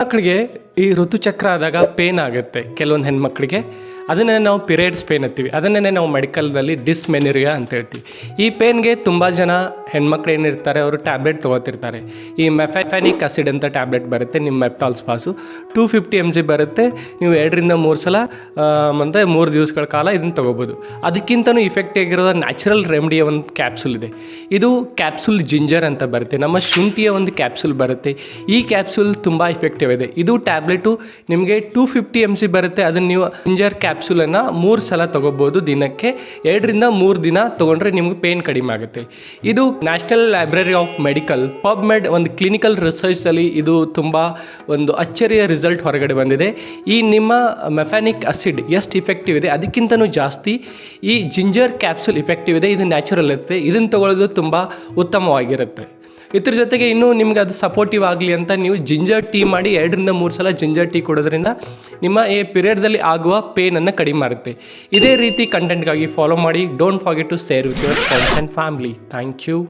ಮಕ್ಕಳಿಗೆ ಈ ಋತುಚಕ್ರ ಆದಾಗ ಪೇನ್ ಆಗುತ್ತೆ. ಕೆಲವೊಂದು ಹೆಣ್ಮಕ್ಳಿಗೆ. ಅದನ್ನೇ ನಾವು ಪಿರಿಯಡ್ಸ್ ಪೇನ್ ಅಂತೀವಿ. ಅದನ್ನೇ ನಾವು ಮೆಡಿಕಲ್ದಲ್ಲಿ ಡಿಸ್ಮೆನಿರಿಯಾ ಅಂತ ಹೇಳ್ತೀವಿ. ಈ ಪೇನ್ಗೆ ತುಂಬ ಜನ ಹೆಣ್ಮಕ್ಳು ಏನಿರ್ತಾರೆ, ಅವರು ಟ್ಯಾಬ್ಲೆಟ್ ತೊಗೋತಿರ್ತಾರೆ. ಈ ಮೆಫೆಫೆನಿಕ್ ಆಸಿಡ್ ಅಂತ ಟ್ಯಾಬ್ಲೆಟ್ ಬರುತ್ತೆ ನಿಮ್ಮ ಮೆಪ್ಟಾಲ್ಸ್ ಪಾಸು ಟೂ ಫಿಫ್ಟಿ ಎಂ ಜಿ ಬರುತ್ತೆ, ನೀವು ಎರಡರಿಂದ ಮೂರು ಸಲ ಮತ್ತು ಮೂರು ದಿವಸಗಳ ಕಾಲ ಇದನ್ನು ತೊಗೋಬೋದು. ಅದಕ್ಕಿಂತನೂ ಇಫೆಕ್ಟ್ ಆಗಿರೋದು ನ್ಯಾಚುರಲ್ ರೆಮಿಡಿಯ ಒಂದು ಕ್ಯಾಪ್ಸುಲ್ ಇದೆ. ಇದು ಕ್ಯಾಪ್ಸುಲ್ ಜಿಂಜರ್ ಅಂತ ಬರುತ್ತೆ. ನಮ್ಮ ಶುಂಠಿಯ ಒಂದು ಕ್ಯಾಪ್ಸುಲ್ ಬರುತ್ತೆ. ಈ ಕ್ಯಾಪ್ಸುಲ್ ತುಂಬ ಇಫೆಕ್ಟಿವ್ ಇದೆ. ಇದು ಟ್ಯಾಬ್ಲೆಟು ನಿಮಗೆ ಟೂ ಫಿಫ್ಟಿ ಎಂ ಸಿ ಬರುತ್ತೆ. ಅದನ್ನು ನೀವು ಜಿಂಜರ್ ಕ್ಯಾಪ್ಸುಲನ್ನು ಮೂರು ಸಲ ತೊಗೋಬೋದು ದಿನಕ್ಕೆ. ಎರಡರಿಂದ ಮೂರು ದಿನ ತೊಗೊಂಡ್ರೆ ನಿಮ್ಗೆ ಪೇನ್ ಕಡಿಮೆ ಆಗುತ್ತೆ. ಇದು national library of medical PubMed ಒಂದು ಕ್ಲಿನಿಕಲ್ ರಿಸರ್ಚಲ್ಲಿ ಇದು ತುಂಬ ಒಂದು ಅಚ್ಚರಿಯ ರಿಸಲ್ಟ್ ಹೊರಗಡೆ ಬಂದಿದೆ. ಈ ನಿಮ್ಮ ಮೆಫ್ಯಾನಿಕ್ ಅಸಿಡ್ ಎಷ್ಟು ಇಫೆಕ್ಟಿವ್ ಇದೆ? ಅದಕ್ಕಿಂತನೂ ಜಾಸ್ತಿ ಈ ಜಿಂಜರ್ ಕ್ಯಾಪ್ಸುಲ್ ಇಫೆಕ್ಟಿವ್ ಇದೆ. ಇದು ನ್ಯಾಚುರಲ್ ಇರುತ್ತೆ. ಇದನ್ನು ತಗೊಳ್ಳೋದು ತುಂಬ ಉತ್ತಮವಾಗಿರುತ್ತೆ. ಇದ್ರ ಜೊತೆಗೆ ಇನ್ನೂ ನಿಮ್ಗೆ ಅದು ಸಪೋರ್ಟಿವ್ ಆಗಲಿ ಅಂತ ನೀವು ಜಿಂಜರ್ ಟೀ ಮಾಡಿ ಎರಡರಿಂದ ಮೂರು ಸಲ ಜಿಂಜರ್ ಟೀ ಕೊಡೋದ್ರಿಂದ ನಿಮ್ಮ ಈ ಪೀರಿಯಡ್ದಲ್ಲಿ ಆಗುವ ಪೇನನ್ನು ಕಡಿಮೆ ಮಾಡುತ್ತೆ. ಇದೇ ರೀತಿ ಕಂಟೆಂಟ್ಗಾಗಿ ಫಾಲೋ ಮಾಡಿ. Don't forget to share with your friends and family thank you